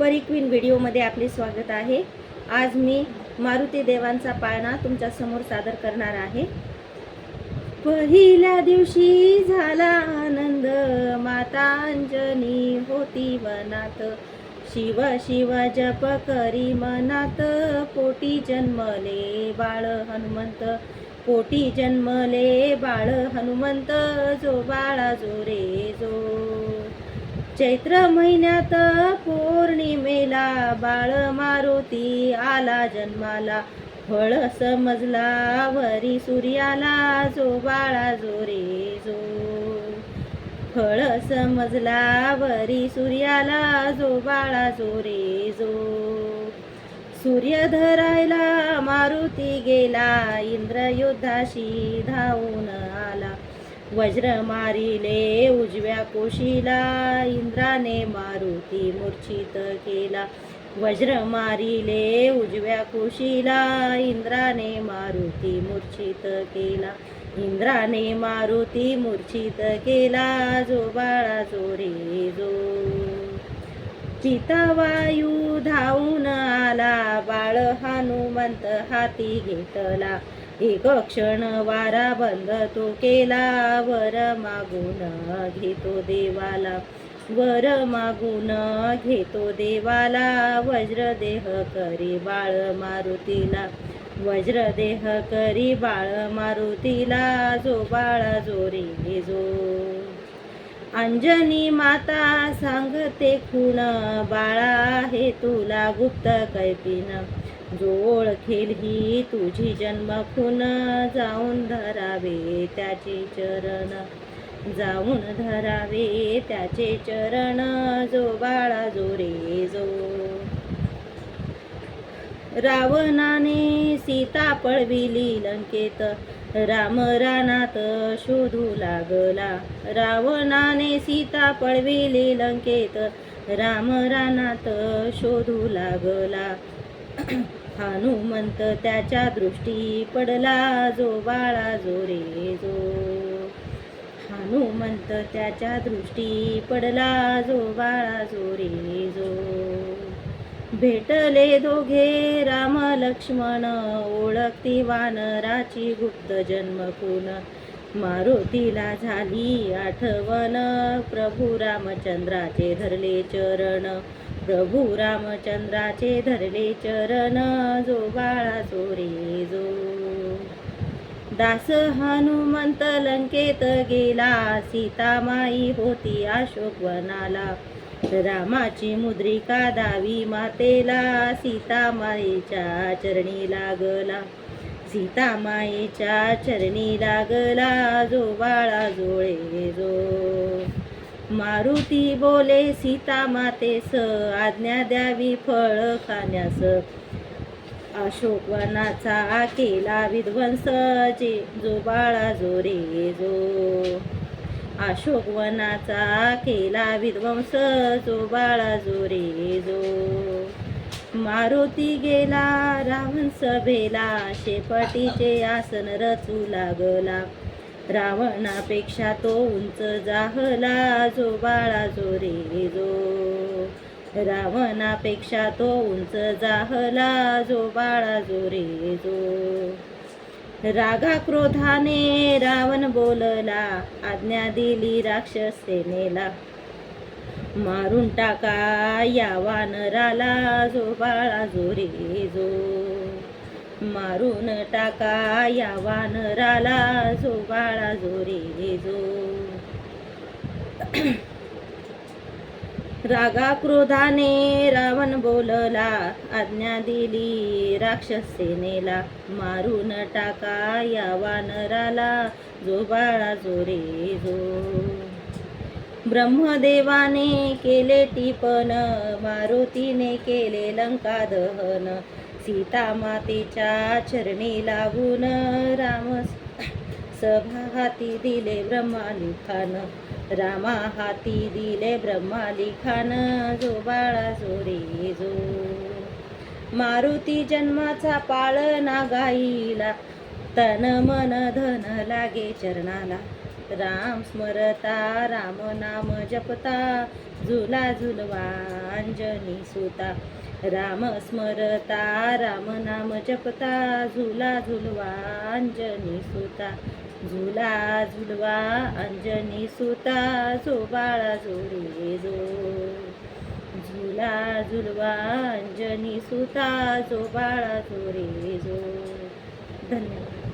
परिक्वीन व्हिडिओमध्ये आपले स्वागत आहे. आज मी मारुती देवांचा पाळणा तुमच्यासमोर सादर करणार आहे. पहिल्या दिवशी झाला आनंद मातांजनी होती वनात. शिव शिव जप करी मनात पोटी जन्मले बाळ हनुमंत. पोटी जन्मले बाळ हनुमंत जो बाळा जो रे जो. चैत्र महिन्यात पौर्णिमेला बाळ मारुती आला जन्माला. फळ समजला वरी सूर्याला जो बाळा जो रे जो. फळ समजला वरी सूर्याला जो बाळा जो रे जो. सूर्य धरायला मारुती गेला इंद्र युद्धाशी धावून आला. वज्र मारिले उजव्या कोशीला इंद्राने मारुती मूर्छित केला. वज्र मारिले उजव्या कोशीला इंद्राने मारुती मूर्छित केला. इंद्राने मारुती मूर्छित केला जो बाळा जो रे जो. चितावायू धावून आला बाळ हनुमंत हाती घेतला. एक क्षण वारा बंद तो केला वर मागून घेतो देवाला. वर मागून घेतो देवाला वज्रदेह करी बाळ मारुतीला. वज्रदेह करी बाळ मारुतीला जो बाळा जो रे जो. अंजनी माता सांगते खूण बाळा हे तुला गुप्त कैपिन जो ओळखेल ही तुझी जन्म खून जाऊन धरावे त्याचे चरण जाऊन धरावे त्याचे चरण जो बाळा जो रे जो. रावणाने सीता पळविली लंकेत राम रानात शोधू लागला. रावणाने सीता पळविली लंकेत राम रानात शोधू लागला. हनुमंत त्याच्या दृष्टी पडला जो बाळा जो रे जो. हनुमंत त्याच्या दृष्टी पडला जो बाळा जो रे जो. भेटले दोघे राम लक्ष्मण ओळखती वानराची गुप्त जन्म जन्मकून मारुतीला झाली आठवण प्रभू रामचंद्राचे धरले चरण. प्रभू रामचंद्राचे धरले चरण जो बाळा जो जो. दास हनुमंत लंकेत गेला सीतामाई होती अशोकवनाला रामाची मुद्रिका दावी मातेला सीतामाईच्या चरणी लागला. सीतामाईच्या चरणी लागला जो बाळा जोळे जो. मारुती बोले सीता मातेस आज्ञा द्यावी फळ खाण्यास अशोकवनाचा केला विध्वंस जे जो बाळा जो रे जो. अशोकवनाचा केला विध्वंस जो बाळा जो रे जो. मारुती गेला रावण सभेला शेपटीचे आसन रचू लागला. रावणापेक्षा तो उंच जाहला जो बाळा जो रे जो. रावणापेक्षा तो उंच जाहला जो बाळा जो रे जो. रागा क्रोधाने रावण बोलला आज्ञा दिली राक्षस सेनेला मारून टाका या वानराला जो बाळा जो रे जो. मारून टाका या वानराला जो बाळा जो रे जो रागा क्रोधाने रावण बोलला आज्ञा दिली राक्षसेनेला. मारून टाका या वानराला जो बाळा जो रे जो ब्रह्मदेवाने केले टिपन मारुतीने केले लंका दहन. सीता मातेच्या चरणी लागून राम सभा हाती दिले ब्रह्मालिखान. रामा हाती दिले ब्रह्मालिखान. जो बाळा जो रे जो. मारुती जन्माचा पाळ गाईला तन मन धन लागे चरणाला. राम स्मरता राम नाम जपता. झुला झुलवा अंजनी सुता. राम स्मरता राम नाम जपता झुला झुलवा अंजनी सुता. झुला झुलवा अंजनी सुता जो बाळा जोडे जो. झुला झुलवा अंजनी सुता जो बाळा जोरे जो. धन्यवाद.